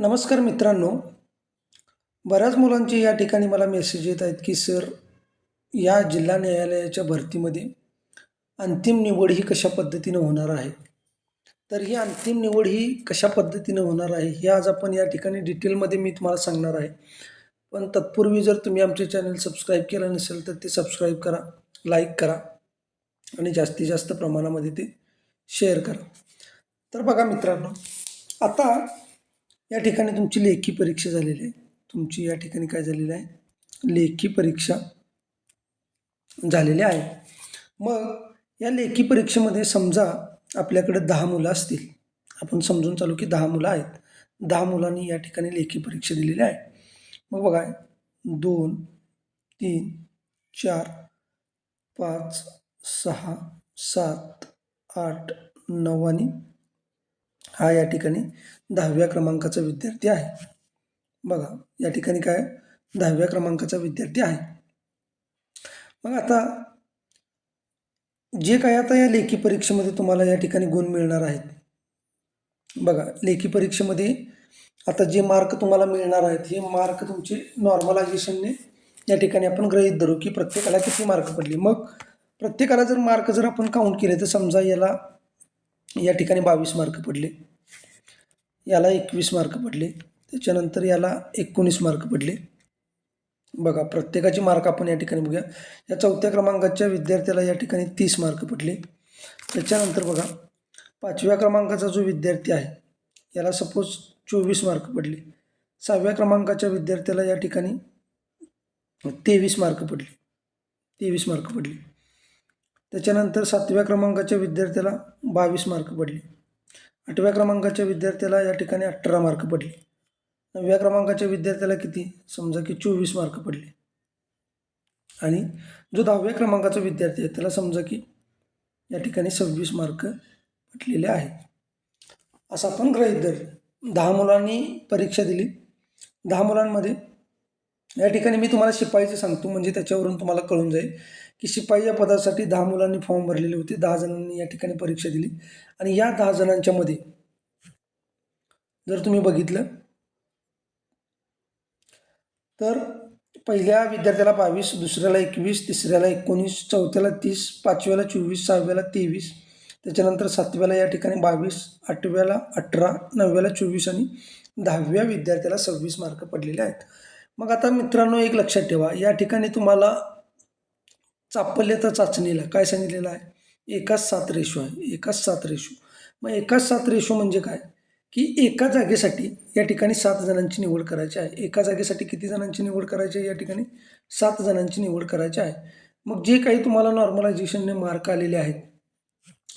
नमस्कार मित्रांनो. बऱ्याच मुलांचे या ठिकाणी मला मेसेज येत आहेत की सर या जिल्हा न्यायालयाच्या भरतीमध्ये अंतिम निवड ही कशा पद्धतीनं होणार आहे? तर ही अंतिम निवड ही कशा पद्धतीनं होणार आहे हे आज आपण या ठिकाणी डिटेलमध्ये मी तुम्हाला सांगणार आहे. पण तत्पूर्वी जर तुम्ही आमचे चॅनल सबस्क्राईब केलं नसेल तर ते सबस्क्राईब करा लाईक करा आणि जास्तीत जास्त प्रमाणामध्ये ते शेअर करा. तर बघा मित्रांनो आता या ठिकाणी तुमची लेखी परीक्षा झालेली आहे. तुमची या ठिकाणी काय झालेली आहे? लेखी परीक्षा झालेली आहे. मग या लेखी परीक्षेमध्ये समजा आपल्याकडे दहा मुलं असतील. आपण समजून चालू की दहा मुलं आहेत. दहा मुलांनी या ठिकाणी लेखी परीक्षा दिलेली आहे. मग बघा दोन तीन चार पाच सहा सात आठ नऊ आणि हा या ठिकाणी दहाव्या क्रमांकाचा विद्यार्थी आहे. बघा या ठिकाणी काय? दहाव्या क्रमांकाचा विद्यार्थी आहे. मग आता जे काय आता या लेखी परीक्षेमध्ये तुम्हाला या ठिकाणी गुण मिळणार आहेत. बघा लेखी परीक्षेमध्ये आता जे मार्क तुम्हाला मिळणार आहेत हे मार्क तुमचे नॉर्मलायझेशनने या ठिकाणी आपण ग्रहीत धरू की प्रत्येकाला किती मार्क पडले. मग प्रत्येकाला जर मार्क जर आपण काउंट केले तर समजा याला या ठिकाणी बावीस मार्क पडले. याला एकवीस मार्क पडले. त्याच्यानंतर याला एकोणीस मार्क पडले. बघा प्रत्येकाचे मार्क आपण या ठिकाणी बघूया. या चौथ्या क्रमांकाच्या विद्यार्थ्याला या ठिकाणी तीस मार्क पडले. त्याच्यानंतर बघा पाचव्या क्रमांकाचा जो विद्यार्थी आहे याला सपोज चोवीस मार्क पडले. सहाव्या क्रमांकाच्या विद्यार्थ्याला या ठिकाणी तेवीस मार्क पडले. तेवीस मार्क पडले. त्याच्यानंतर सातव्या क्रमांकाच्या विद्यार्थ्याला बावीस मार्क पडले. आठव्या क्रमांकाच्या विद्यार्थ्याला या ठिकाणी अठरा मार्क पडले. नवव्या क्रमांकाच्या विद्यार्थ्याला किती? समजा की चोवीस मार्क पडले. आणि जो दहाव्या क्रमांकाचा विद्यार्थी आहे त्याला समजा की या ठिकाणी सव्वीस मार्क पडलेले आहेत. असं आपण गृहीत धरलं. दहा मुलांनी परीक्षा दिली. दहा मुलांमध्ये या ठिकाणी मी तुम्हाला शिपाईचं सांगतो म्हणजे त्याच्यावरून तुम्हाला कळून जाईल. की शिपाई या पदासाठी दहा मुलांनी फॉर्म भरलेले होते. दहा जणांनी या ठिकाणी परीक्षा दिली. आणि या दहा जणांच्या मध्ये जर तुम्ही बघितलं तर पहिल्या विद्यार्थ्याला बावीस दुसऱ्याला एकवीस तिसऱ्याला एकोणीस चौथ्याला तीस पाचव्याला चोवीस सहाव्याला तेवीस त्याच्यानंतर सातव्याला या ठिकाणी बावीस आठव्याला अठरा नवव्याला चोवीस आणि दहाव्या विद्यार्थ्याला सव्वीस मार्क पडलेले आहेत. मग आता मित्रांनो एक लक्षात ठेवा या ठिकाणी तुम्हाला चापल्यता चाचणीला. काय सांगितलेलं आहे? एकाच सात रेशो आहे. एकाच सात रेशो. मग एकाच सात रेशो म्हणजे काय? की एका जागेसाठी या ठिकाणी सात जणांची निवड करायची आहे. एका जागेसाठी किती जणांची निवड करायची आहे या ठिकाणी? सात जणांची निवड करायची आहे. मग जे काही तुम्हाला नॉर्मलायझेशनने मार्क आलेले आहेत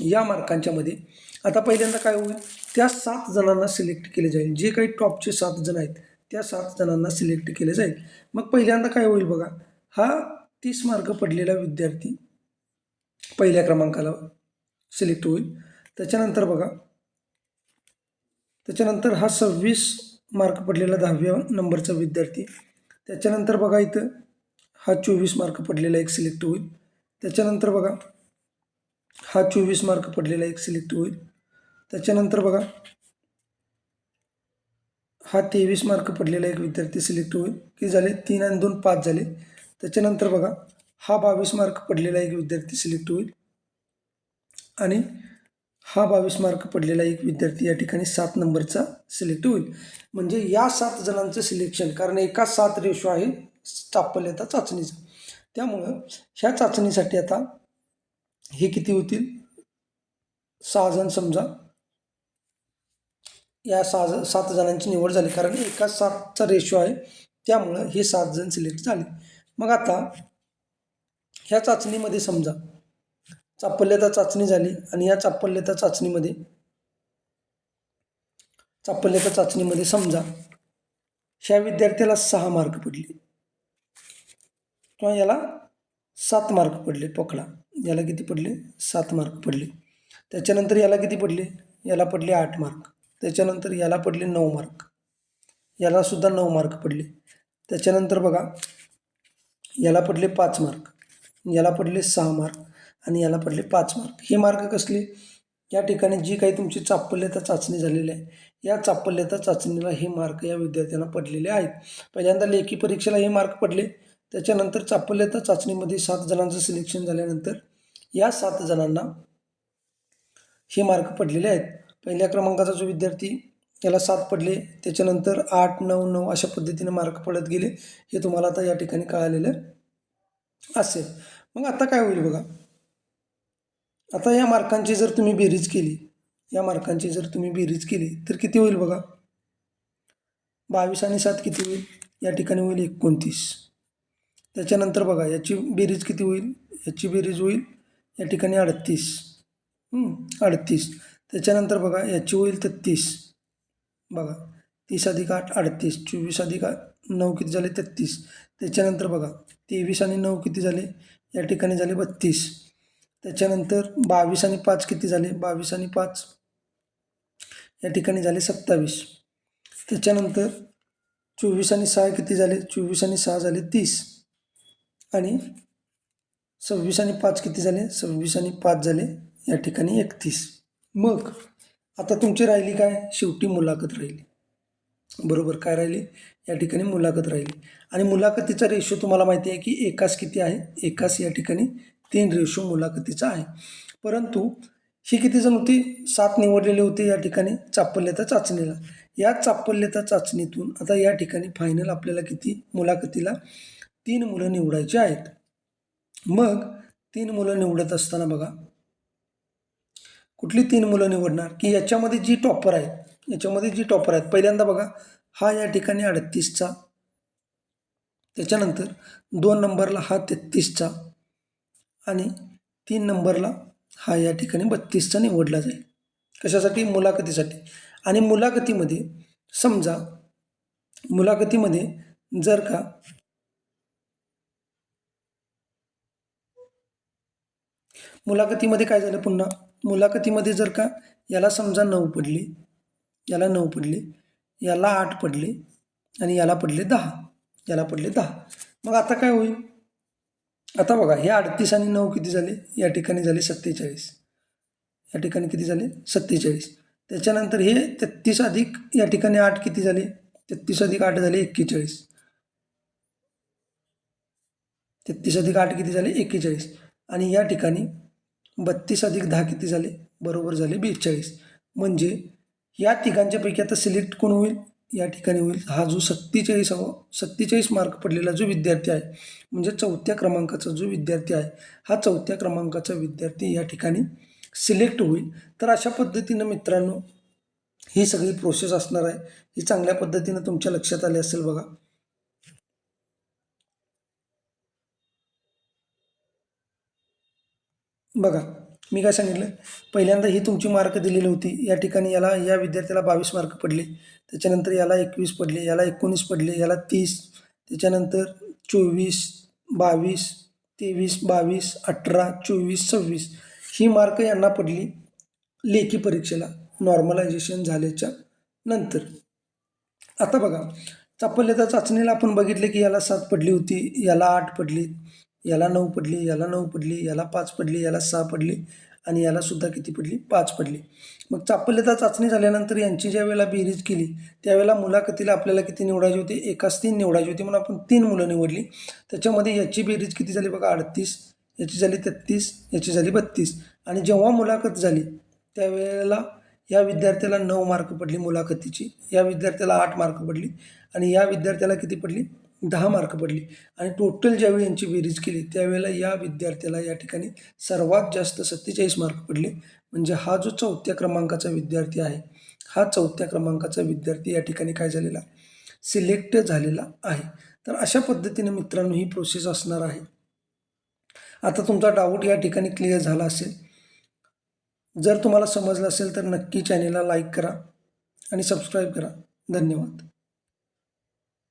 या मार्कांच्यामध्ये आता पहिल्यांदा काय होईल? त्या सात जणांना सिलेक्ट केले जाईल. जे काही टॉपचे सात जण आहेत त्या सात जणांना सिलेक्ट केले जाईल. मग पहिल्यांदा काय होईल बघा? हा तीस मार्क पडलेला विद्यार्थी पहिल्या क्रमांकाला सिलेक्ट होईल. त्याच्यानंतर बघा त्याच्यानंतर हा सव्वीस मार्क पडलेला दहाव्या नंबरचा विद्यार्थी. त्याच्यानंतर बघा इथं हा चोवीस मार्क पडलेला एक सिलेक्ट होईल. त्याच्यानंतर बघा हा चोवीस मार्क पडलेला एक सिलेक्ट होईल. त्याच्यानंतर बघा हा तेवीस मार्क पडलेला एक विद्यार्थी सिलेक्ट होईल. की झाले तीन आणि दोन पाच झाले. त्याच्यानंतर बघा हा बावीस मार्क पडलेला एक विद्यार्थी सिलेक्ट होईल. आणि हा बावीस मार्क पडलेला एक विद्यार्थी या ठिकाणी सात नंबरचा सिलेक्ट होईल. म्हणजे या सात जणांचं सिलेक्शन कारण एका सात रेशो आहे चापल्यता चाचणीचा. त्यामुळं ह्या चाचणीसाठी आता हे किती होतील? सहा जण समजा. या सहा सात जणांची निवड झाली कारण एका सातचा रेशो आहे. त्यामुळं हे सात जण सिलेक्ट झाले. मग आता ह्या चाचणीमध्ये समजा चापल्यता चाचणी झाली आणि या चापल्यता चाचणीमध्ये चापल्यता चाचणीमध्ये समजा ह्या विद्यार्थ्याला सहा मार्क पडले. किंवा याला सात मार्क पडले पकडा याला किती पडले? सात मार्क पडले. त्याच्यानंतर याला किती पडले? याला पडले आठ मार्क त्याच्यानंतर याला पडले नऊ मार्क यालासुद्धा नऊ मार्क पडले. त्याच्यानंतर बघा याला पडले पाच मार्क. याला पडले सहा मार्क आणि याला पडले पाच मार्क. हे मार्क कसले? या ठिकाणी जी काही तुमची चापल्यता चाचणी झालेली आहे या चापल्यता चाचणीला हे मार्क या विद्यार्थ्यांना पडलेले आहेत. पहिल्यांदा लेखी परीक्षेला हे मार्क पडले. त्याच्यानंतर चापल्यता चाचणीमध्ये सात जणांचं सिलेक्शन झाल्यानंतर या सात जणांना हे मार्क पडलेले आहेत. पहिल्या क्रमांकाचा जो विद्यार्थी याला सात पडले. त्याच्यानंतर आठ नऊ नऊ अशा पद्धतीने मार्क पडत गेले. हे तुम्हाला आता या ठिकाणी कळालेलं असेल. मग आता काय होईल बघा. आता या मार्कांची जर तुम्ही बेरीज केली या मार्कांची जर तुम्ही बेरीज केली तर किती होईल बघा? बावीस आणि सात किती होईल? या ठिकाणी होईल एकोणतीस. त्याच्यानंतर बघा याची बेरीज किती होईल? याची बेरीज होईल या ठिकाणी अडतीस. अडतीस. त्याच्यानंतर बघा याची होईल तेहतीस बघा तीस अधिक आठ अडतीस चोवीस अधिक नऊ किती झाले? तेहतीस. त्याच्यानंतर बघा तेवीस आणि नऊ किती झाले? या ठिकाणी झाले बत्तीस. त्याच्यानंतर बावीस आणि पाच किती झाले? बावीस आणि पाच. या ठिकाणी झाले सत्तावीस. त्याच्यानंतर चोवीस आणि सहा किती झाले? चोवीस आणि सहा झाले तीस. आणि सव्वीस आणि पाच किती झाले? सव्वीस आणि पाच झाले या ठिकाणी एकतीस. मग आता तुमची राहिली काय? शेवटी मुलाखत राहिली. बरोबर काय राहिली? या ठिकाणी मुलाखत राहिली. आणि मुलाखतीचा रेशो तुम्हाला माहिती आहे की एकास किती आहे? एकास या ठिकाणी तीन रेशो मुलाखतीचा आहे. परंतु ही किती जण होती? सात निवडलेले होते या ठिकाणी चापल्यता चाचणीला. या चापल्यता चाचणीतून आता या ठिकाणी फायनल आपल्याला किती? मुलाखतीला तीन मुलं निवडायची आहेत. मग तीन मुलं निवडत असताना बघा कुठली तीन मुलं निवडणार? की याच्यामध्ये जी टॉपर आहेत याच्यामध्ये जी टॉपर आहेत पहिल्यांदा बघा हा या ठिकाणी अडतीसचा. त्याच्यानंतर दोन नंबरला हा तेहतीसचा. आणि तीन नंबरला हा या ठिकाणी बत्तीसचा निवडला जाईल. कशासाठी? मुलाखतीसाठी. आणि मुलाखतीमध्ये समजा मुलाखतीमध्ये जर का मुलाखतीमध्ये काय झालं पुन्हा? मुलाखतीमध्ये जर का याला समजा नऊ पडले याला नऊ पडले याला आठ पडले आणि याला पडले दहा याला पडले दहा मग आता काय होईल? आता बघा हे अडतीस आणि नऊ किती झाले? या ठिकाणी झाले सत्तेचाळीस. या ठिकाणी किती झाले? सत्तेचाळीस. त्याच्यानंतर हे तेहतीस अधिक या ठिकाणी आठ किती झाले? तेहतीस अधिक आठ झाले एक्केचाळीस. तेहतीस अधिक आठ किती झाले? एक्केचाळीस. आणि या ठिकाणी बत्तीस अधिक दहा किती झाले? बरोबर झाले बेचाळीस. म्हणजे या तिघांच्यापैकी आता सिलेक्ट कोण होईल? या ठिकाणी होईल. हा जो सत्तेचाळीस सत्तेचाळीस मार्क पडलेला जो विद्यार्थी आहे म्हणजे चौथ्या क्रमांकाचा जो विद्यार्थी आहे हा चौथ्या क्रमांकाचा विद्यार्थी या ठिकाणी सिलेक्ट होईल. तर अशा पद्धतीनं मित्रांनो ही सगळी प्रोसेस असणार आहे. ही चांगल्या पद्धतीनं तुमच्या लक्षात आली असेल बघा. बघा मी काय सांगितलं? पहिल्यांदा ही तुमची मार्क दिलेली होती. या ठिकाणी याला या विद्यार्थ्याला बावीस मार्क पडले. त्याच्यानंतर याला एकवीस पडले याला एकोणीस पडले याला तीस. त्याच्यानंतर चोवीस बावीस तेवीस बावीस अठरा चोवीस सव्वीस. ही मार्क यांना पडली लेखी परीक्षेला नॉर्मलायझेशन झाल्याच्यानंतर. आता बघा चापल्यता चाचणीला आपण बघितले की याला सात पडली होती याला आठ पडली. याला नऊ पडली याला नऊ पडली याला पाच पडली याला सहा पडली आणि याला सुद्धा किती पडली? पाच पडली. मग चापल्यता चाचणी झाल्यानंतर यांची ज्या वेळेला बेरीज केली त्यावेळेला मुलाखतीला आपल्याला किती निवडायची होती? एकाच तीन निवडायची होती म्हणून आपण तीन मुलं निवडली. त्याच्यामध्ये याची बेरीज किती झाली बघा? अडतीस याची झाली तेहतीस याची झाली बत्तीस. आणि जेव्हा मुलाखत झाली त्यावेळेला या विद्यार्थ्याला नऊ मार्क पडली मुलाखतीची या विद्यार्थ्याला आठ मार्क पडली आणि या विद्यार्थ्याला किती पडली? दहा मार्क पडली. आणि टोटल ज्यावेळी यांची बेरीज केली त्यावेळेला या विद्यार्थ्याला या ठिकाणी सर्वात जास्त सत्तेचाळीस मार्क पडले. म्हणजे हा जो चौथ्या क्रमांकाचा विद्यार्थी आहे हा चौथ्या क्रमांकाचा विद्यार्थी या ठिकाणी काय झालेला? सिलेक्ट झालेला आहे. तर अशा पद्धतीने मित्रांनो ही प्रोसेस असणार आहे. आता तुमचा डाऊट या ठिकाणी क्लिअर झाला असेल. जर तुम्हाला समजलं असेल तर नक्की चॅनेलला लाईक करा आणि सबस्क्राईब करा. धन्यवाद.